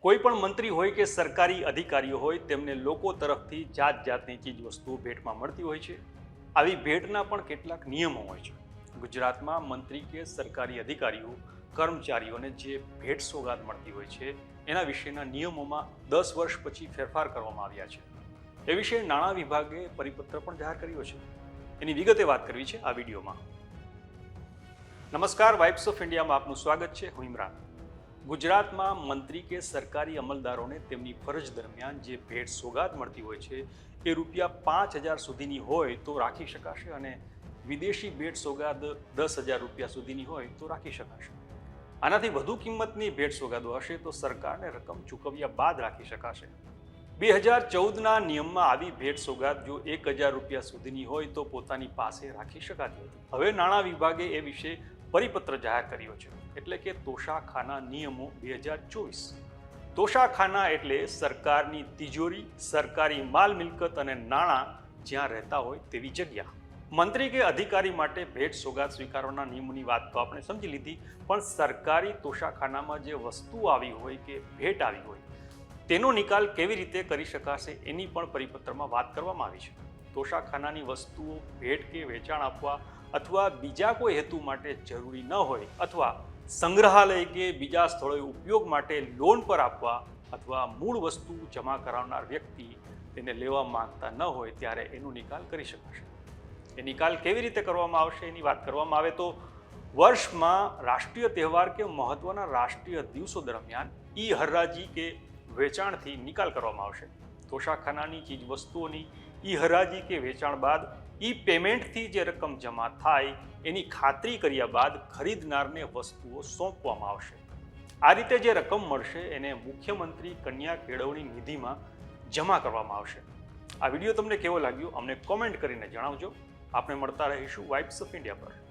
કોઈ પણ મંત્રી હોય કે સરકારી અધિકારીઓ હોય, તેમને લોકો તરફથી જાત જાતની ચીજ વસ્તુઓ ભેટમાં મળતી હોય છે. આવી ભેટના પણ કેટલાક નિયમો હોય છે. ગુજરાતમાં મંત્રી કે સરકારી અધિકારીઓ, કર્મચારીઓને જે ભેટ સોગાદ મળતી હોય છે, એના વિશેના નિયમોમાં દસ વર્ષ પછી ફેરફાર કરવામાં આવ્યા છે. એ વિશે નાણાં વિભાગે પરિપત્ર પણ જાહેર કર્યો છે. એની વિગતે વાત કરવી છે આ વિડીયોમાં. નમસ્કાર, વાઇબ્સ ઓફ ઇન્ડિયામાં આપનું સ્વાગત છે. હું ઇમરાન. ગુજરાતમાં મંત્રી કે સરકારી અમલદારોને તેમની ફરજ દરમિયાન જે ભેટ સોગાદ મળતી હોય છે, એ રૂપિયા પાંચ હજાર સુધીની હોય તો રાખી શકાશે અને વિદેશી ભેટ સોગાદ દસ હજાર રૂપિયા સુધીની હોય તો રાખી શકાશે. આનાથી વધુ કિંમતની ભેટ સોગાદો હશે તો સરકારને રકમ ચૂકવ્યા બાદ રાખી શકાશે. બે હજાર ચૌદના નિયમમાં આવી ભેટ સોગાદ જો એક હજાર રૂપિયા સુધીની હોય તો પોતાની પાસે રાખી શકાતી હતી. હવે નાણાં વિભાગે એ વિશે પરિપત્ર જાહેર કર્યો છે. એટલે કે તોશાખાના નિયમો બે હજાર ચોવીસ. તોશાખાના એટલે સરકારની તિજોરી, સરકારી માલ મિલકત અને નાણાં જ્યાં રહેતા હોય તેવી જગ્યા. મંત્રી કે અધિકારી માટે ભેટ સોગાદ સ્વીકારવાના નિયમોની વાત તો આપણે સમજી લીધી, પણ સરકારી તોશાખાનામાં જે વસ્તુ આવી હોય કે ભેટ આવી હોય, તેનો નિકાલ કેવી રીતે કરી શકાશે એની પણ પરિપત્રમાં વાત કરવામાં આવી છે. તોશાખાનાની વસ્તુઓ ભેટ કે વેચાણ આપવા અથવા બીજા કોઈ હેતુ માટે જરૂરી ન હોય અથવા સંગ્રહાલય કે બીજા સ્થળોએ ઉપયોગ માટે લોન પર આપવા અથવા મૂળ વસ્તુ જમા કરાવનાર વ્યક્તિ તેને લેવા માંગતા ન હોય ત્યારે એનો નિકાલ કરી શકાશે. એ નિકાલ કેવી રીતે કરવામાં આવશે એની વાત કરવામાં આવે તો વર્ષમાં રાષ્ટ્રીય તહેવાર કે મહત્વના રાષ્ટ્રીય દિવસો દરમિયાન ઈ હરરાજી કે વેચાણથી નિકાલ કરવામાં આવશે. તોશાખાનાની ચીજ ઈ હરાજી કે વેચાણ બાદ ઈ પેમેન્ટથી જે રકમ જમા થાય, એની ખાતરી કર્યા બાદ ખરીદનારને વસ્તુઓ સોંપવામાં આવશે. આ રીતે જે રકમ મળશે, એને મુખ્યમંત્રી કન્યા કેળવણી નિધિમાં જમા કરવામાં આવશે. આ વીડિયો તમને કેવો લાગ્યો, અમને કોમેન્ટ કરીને જણાવજો. આપણે મળતા રહીશું વાઇબ્સ ઓફ ઇન્ડિયા પર.